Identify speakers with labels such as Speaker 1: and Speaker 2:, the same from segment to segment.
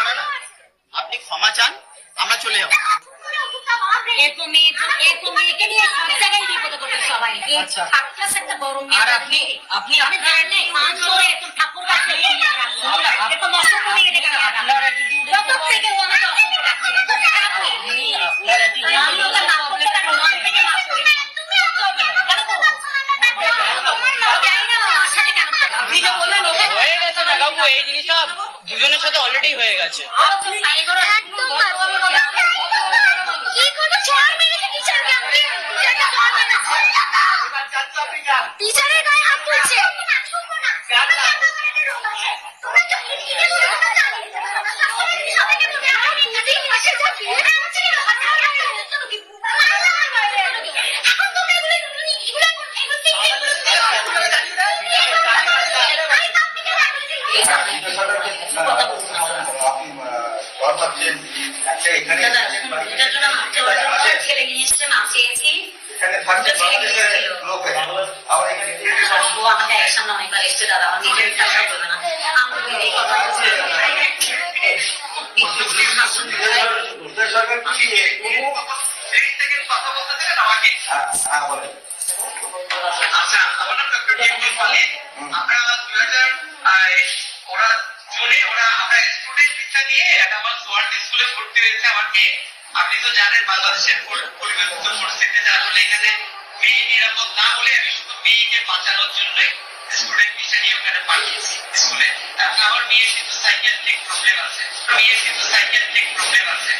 Speaker 1: মিথ্যা
Speaker 2: আপনি ক্ষমা চান আমরা চলে যাব। আচ্ছা। আর আপনি- আপনি- এই জিনিসটা দুজনের সাথে অলরেডি হয়ে গেছে।
Speaker 1: এখানে
Speaker 3: চাওয়ার জন্য ছেলে নিয়ে এসছে, মাপ চেয়েছি।
Speaker 4: লোক আবার এখানে
Speaker 3: আমাকে একসামনে অনেকবার এসছে, দাদা, আমার নিজের টাকা বলবে না। আমি এই কথা
Speaker 4: সরকার কি হ্যাঁ বলেন
Speaker 5: আচ্ছা আমরা দুই হাজার ওরা জুনে ওরা আমরা স্টুডেন্ট ভিসা নিয়ে তো জানেন বাংলাদেশের পরিবেশগত পরিস্থিতিতে আসলে এখানে মেয়ে নিরাপদ না হলে আমি শুধু মেয়েকে বাঁচানোর জন্যই স্টুডেন্ট ভিসা ওখানে পাঠিয়েছি স্কুলে তারপরে আমার মেয়ের কিন্তু সাইকিয়াট্রিক প্রবলেম আছে। মেয়ের কিন্তু সাইকিয়াট্রিক প্রবলেম আছে।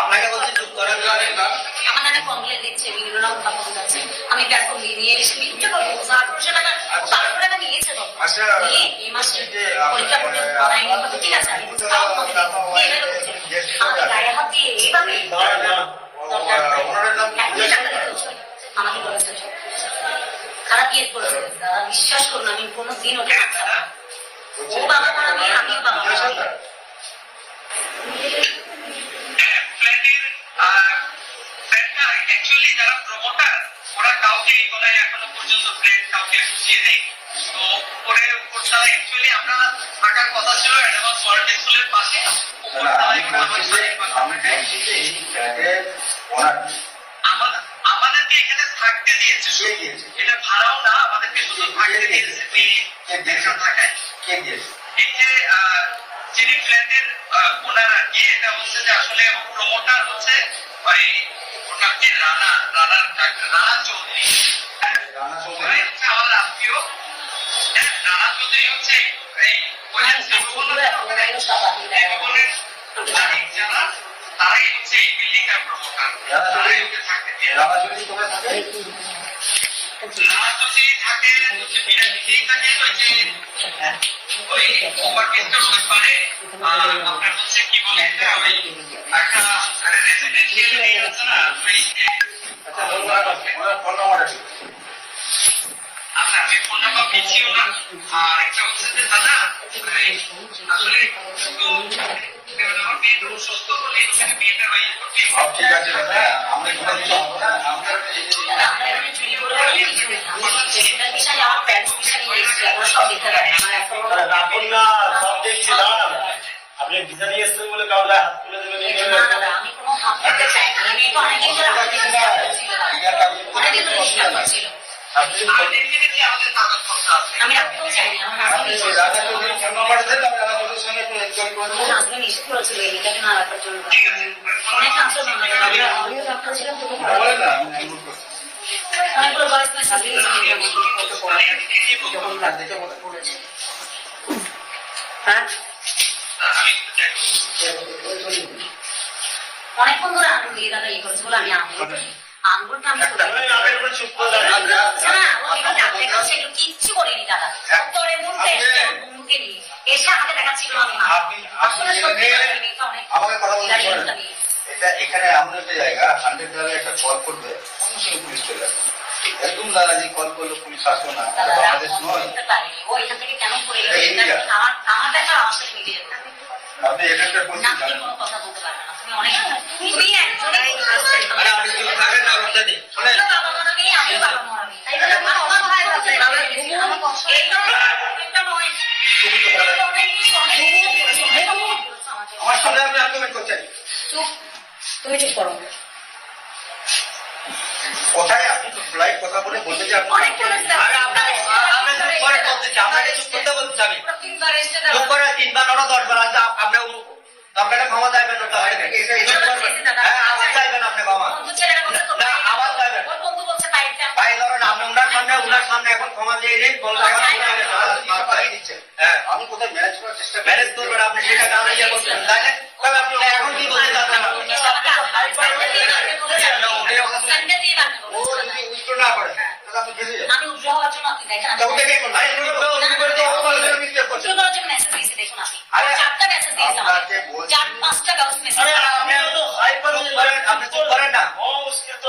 Speaker 4: আপনাকে বলছি, চুপ করার জন্য।
Speaker 3: আমার দিচ্ছে আমি দিয়ে নিয়ে এসে মিথ্যে কথা বলছে টাকা বারোশো টাকা নিয়েছে
Speaker 4: আচ্ছা,
Speaker 3: এই মাসে পরীক্ষা ঠিক আছে আমি বলছে, আমাকে গায়ে হাত দিয়ে এইভাবে
Speaker 4: দাঁড়ান, দাঁড়ান। ও- ওনাদের নাম
Speaker 3: এক দুই টাকা দিতে হচ্ছে। আমাকে বলেছে খারাপ ইয়ে করেছে বিশ্বাস করুন আমি কোনো দিন ওকে ও বাবা আমি আমিও বাবা
Speaker 5: অ্যাকচুয়ালি যারা প্রমোটার ওরা কাউকে এই গলায় এখনও পর্যন্ত ফ্ল্যাট কাউকে বুঝিয়ে দেয় তো উপরে উপরতলা অ্যাকচুয়ালি আমরা থাকার কথা ছিল অ্যাডভান্স ওয়ার্ল্ড স্কুলের পাশে। আমাদেরকে এখানে থাকতে দিয়েছে। এটা ভাড়াও না আমাদেরকে শুধু থাকতে দিয়েছে? থাকায়।
Speaker 4: কে দিয়েছে?
Speaker 5: এই যে যিনি ফ্ল্যাটের ওনার আর কি এটা হচ্ছে যে আসলে প্রমোটার হচ্ছে ওই ওনাকে রানা রানার রানা চৌধুরী।
Speaker 4: রানা চৌধুরী।
Speaker 5: আমাদের আত্মীয়। তারাই হচ্ছে এই বিল্ডিংটার প্রমোটার তারাই
Speaker 4: চৌধুরী-
Speaker 5: থাকতে দিয়ে
Speaker 4: রানা চৌধুরী কোথায় থাকে?
Speaker 5: রানা থাকে হচ্ছে ওই যে ওই ওই পারে আপনার হচ্ছে কি বলে এটা ওই একটা রেসিডেন্সিয়াল আছে না ওই
Speaker 4: আচ্ছা, ওনার ফোন
Speaker 5: নাম্বার হচ্ছে
Speaker 4: আছে দাদা, আমরা কোনো কিছু হবে না। আমরা এই যে-
Speaker 3: আমি প্রেসিডেন্ট পিছনে আমার প্যারেন্টস পিছনে নিয়ে এসেছি আপনারা সব দেখতে পারেন আমার একটা
Speaker 6: আরে রাখুন না সব দেখছি দাঁড়ান আপনি ভিসা নিয়ে এসছেন বলে কাউকে হাত তুলে দেবেন এই
Speaker 3: না,
Speaker 6: নেবেন।
Speaker 3: না, না, আমি কোনো হাত দিতে চাই না আমি তো অনেকদিন ধরে হাত দিতে চাই অনেকদিন ধরে ডিস্টার্ব করছিল
Speaker 6: আপনি
Speaker 5: আমাদের থেকে যে আমাদের কাগজপত্র আছে
Speaker 3: আমি রাখতেও চাই না আমার হাজবেন্ড
Speaker 4: আপনি রাজা চৌধুরীর ফোন নাম্বারটা দেন আমি রাজা চৌধুরীর সঙ্গে একটু enquiry করে নেব।
Speaker 3: আমার হাজবেন্ড নিষেধ করেছিল এটাকে না রাখার জন্য
Speaker 5: ঠিক আছে
Speaker 3: অনেক ট্রান্সফার বাংলাদেশ আমরা আমিও ডাক্তার হ্যাঁ? অনেকক্ষণ ধরে দিয়ে দাদা ইয়ে করেছে বলে আমি আঙুল কিচ্ছু করিনি দাদা। ডক্টরের মুখে
Speaker 4: আপনি-
Speaker 3: এসে আমার বন্ধুকে নিয়ে এসে আমাকে দেখাচ্ছিল আমি মা।
Speaker 4: আপনি- আপনি
Speaker 3: আসলে সত্যি
Speaker 4: এখানে-
Speaker 3: কথা,
Speaker 4: আমাকে কথা বলতে। এটা এখানে এমন একটা জায়গা হান্ড্রেড ডালে একটা কল করবে সঙ্গে পুলিশ চলে আসবে। একদম দাদাজি কল করল পুলিশ আসবে না। বাংলাদেশ নয়। আপনি এখানকার পরিস্থিতি জানেন
Speaker 3: বলতে। তুমি
Speaker 4: চুপ বলতে
Speaker 3: হয় হয়। করো
Speaker 4: কোথায় আপনি কথা বলে বলতে বলতেছি আপনাকে করতে বলছি আমি
Speaker 3: তিনবার।
Speaker 4: তিনবার ওটা দশবার আপনার ক্ষমা চাইবেন না হ্যাঁ আবার চাইবেন আপনি ক্ষমা আবার
Speaker 3: পাইপটা
Speaker 4: ভাই ধরেন আপনি উনার সামনে উনার সামনে এখন ক্ষমা দিয়ে দিন হ্যাঁ আমি কোথায় ম্যানেজ করার চেষ্টা ম্যানেজ করবেন আপনি সেটা না ইয়ে করছেন তাহলে তবে আপনি এখন কি বলতে চাচ্ছেন ও যদি উল্টো না করে
Speaker 3: আমি উদ্র হওয়ার দেখেন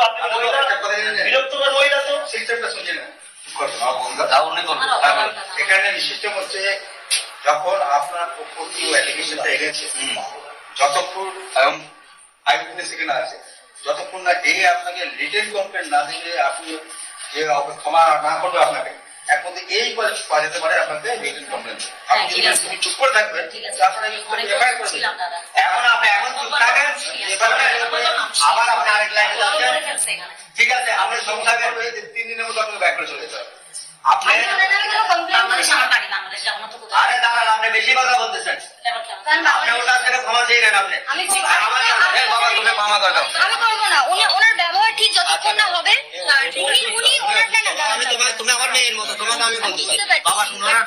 Speaker 3: আপনি
Speaker 6: মহিলা? বিরক্তকর মহিলা তো
Speaker 4: সিস্টেমটা শুনছেন? এখানে সিস্টেম হচ্ছে যখন আপনার যতক্ষণ আই উইটনেস এখানে আছে যতক্ষণ না এ আপনাকে রিটেন কমপ্লেন না দিলে আপনি যে ক্ষমা না করবে আপনাকে মধ্যে এই পাওয়া যেতে পারে আপনাকে রিটেন কমপ্লেন আপনি যদি
Speaker 3: আছে।
Speaker 4: চুপ করে থাকবেন তারপরে
Speaker 3: অনেক
Speaker 4: এফআইআর করে।
Speaker 3: ছিলাম
Speaker 4: এখন আপনি এখন চুপ থাকেন আবার আপনি আরেক লাইনে
Speaker 3: এখানে।
Speaker 4: ঠিক আছে আপনি সংখ্যা বের তিন দিনের মধ্যে আপনাকে ব্যাক করে চলে যেতে আপনি? আরে দাঁড়ান আপনি বেশি কথা বলতেছেন
Speaker 3: এবার কেমন?
Speaker 4: আপনি থেকে ক্ষমা চেয়ে নেন আপনি।
Speaker 1: আমি
Speaker 4: বাবা তুমি ক্ষমা করে দাও
Speaker 1: আমি করব না। উনি ওনার ব্যবহার ঠিক যতক্ষণ না হবে উনি উনি ওনার না
Speaker 4: আমি তোমার তুমি আমার মেয়ের মতো তোমাকে আমি পারি বাবা শুনো না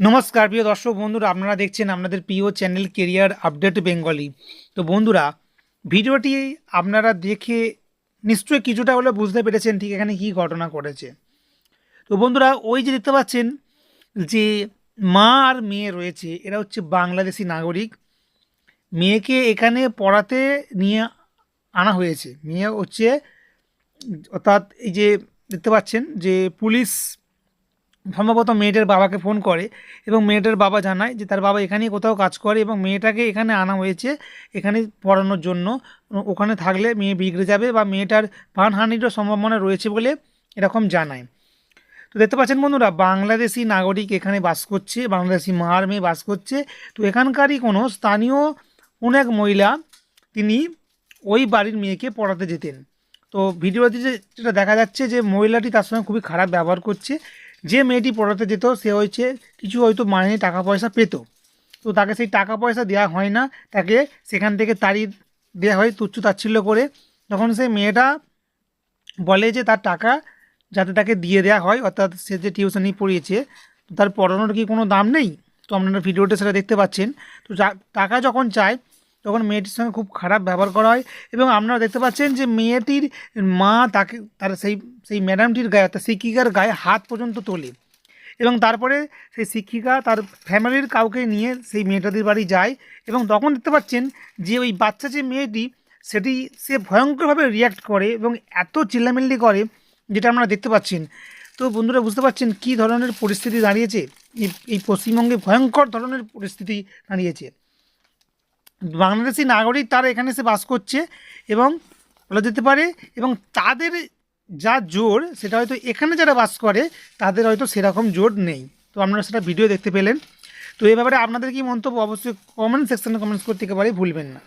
Speaker 7: নমস্কার, প্রিয় দর্শক বন্ধুরা, আপনারা দেখছেন আপনাদের প্রিয় চ্যানেল কেরিয়ার আপডেট বেঙ্গলি তো বন্ধুরা, ভিডিওটি আপনারা দেখে নিশ্চয়ই কিছুটা হলে বুঝতে পেরেছেন ঠিক এখানে কী ঘটনা ঘটেছে। তো বন্ধুরা, ওই যে দেখতে পাচ্ছেন যে মা আর মেয়ে রয়েছে, এরা হচ্ছে বাংলাদেশি নাগরিক। মেয়েকে এখানে পড়াতে নিয়ে আনা হয়েছে। মেয়ে হচ্ছে অর্থাৎ এই যে দেখতে পাচ্ছেন যে পুলিশ সম্ভবত মেয়েটার বাবাকে ফোন করে এবং মেয়েটার বাবা জানায় যে তার বাবা এখানেই কোথাও কাজ করে এবং মেয়েটাকে এখানে আনা হয়েছে, এখানে পড়ানোর জন্য। ওখানে থাকলে মেয়ে বিগড়ে যাবে বা মেয়েটার প্রাণহানিরও সম্ভাবনা রয়েছে বলে এরকম জানায়। তো দেখতে পাচ্ছেন বন্ধুরা, বাংলাদেশি নাগরিক এখানে বাস করছে, বাংলাদেশি মার মেয়ে বাস করছে। তো এখানকারই কোনো স্থানীয় কোনো এক মহিলা তিনি ওই বাড়ির মেয়েকে পড়াতে যেতেন। তো ভিডিওতে যেটা দেখা যাচ্ছে যে মহিলাটি তার সঙ্গে খুবই খারাপ ব্যবহার করছে। যে মেয়েটি পড়াতে যেত, সে হয়েছে কিছু হয়তো মাইনে টাকা পয়সা পেত। তো তাকে সেই টাকা পয়সা দেওয়া হয় না, তাকে সেখান থেকে তাড়িয়ে দেওয়া হয় তুচ্ছ তাচ্ছিল্য করে। তখন সেই মেয়েটা বলে যে তার টাকা যাতে তাকে দিয়ে দেওয়া হয়, অর্থাৎ সে যে টিউশনি পড়িয়েছে, তার পড়ানোর কি কোনো দাম নেই? তো আপনারা ভিডিওটা সেটা দেখতে পাচ্ছেন। তো টাকা যখন চায় তখন মেয়েটির সঙ্গে খুব খারাপ ব্যবহার করা হয় এবং আপনারা দেখতে পাচ্ছেন যে মেয়েটির মা তাকে, তার সেই সেই ম্যাডামটির গায়ে, অর্থাৎ শিক্ষিকার গায়ে হাত পর্যন্ত তোলে। এবং তারপরে সেই শিক্ষিকা তার ফ্যামিলির কাউকে নিয়ে সেই মেয়েটাদের বাড়ি যায় এবং তখন দেখতে পাচ্ছেন যে ওই বাচ্চা যে মেয়েটি, সেটি, সে ভয়ঙ্করভাবে রিয়াক্ট করে এবং এত চিল্লামিল্লি করে যেটা আপনারা দেখতে পাচ্ছেন। তো বন্ধুরা, বুঝতে পারছেন কী ধরনের পরিস্থিতি দাঁড়িয়েছে? এই এই পশ্চিমবঙ্গে ভয়ঙ্কর ধরনের পরিস্থিতি দাঁড়িয়েছে। বাংলাদেশি নাগরিক তারা এখানে এসে বাস করছে এবং বলা যেতে পারে, এবং তাদের যা জোর সেটা হয়তো এখানে যারা বাস করে, তাদের হয়তো সেরকম জোর নেই। তো আপনারা সেটা ভিডিও দেখতে পেলেন। তো এ ব্যাপারে আপনাদের কি মন্তব্য? অবশ্যই কমেন্ট সেকশনে কমেন্টস করতে একেবারেই ভুলবেন না।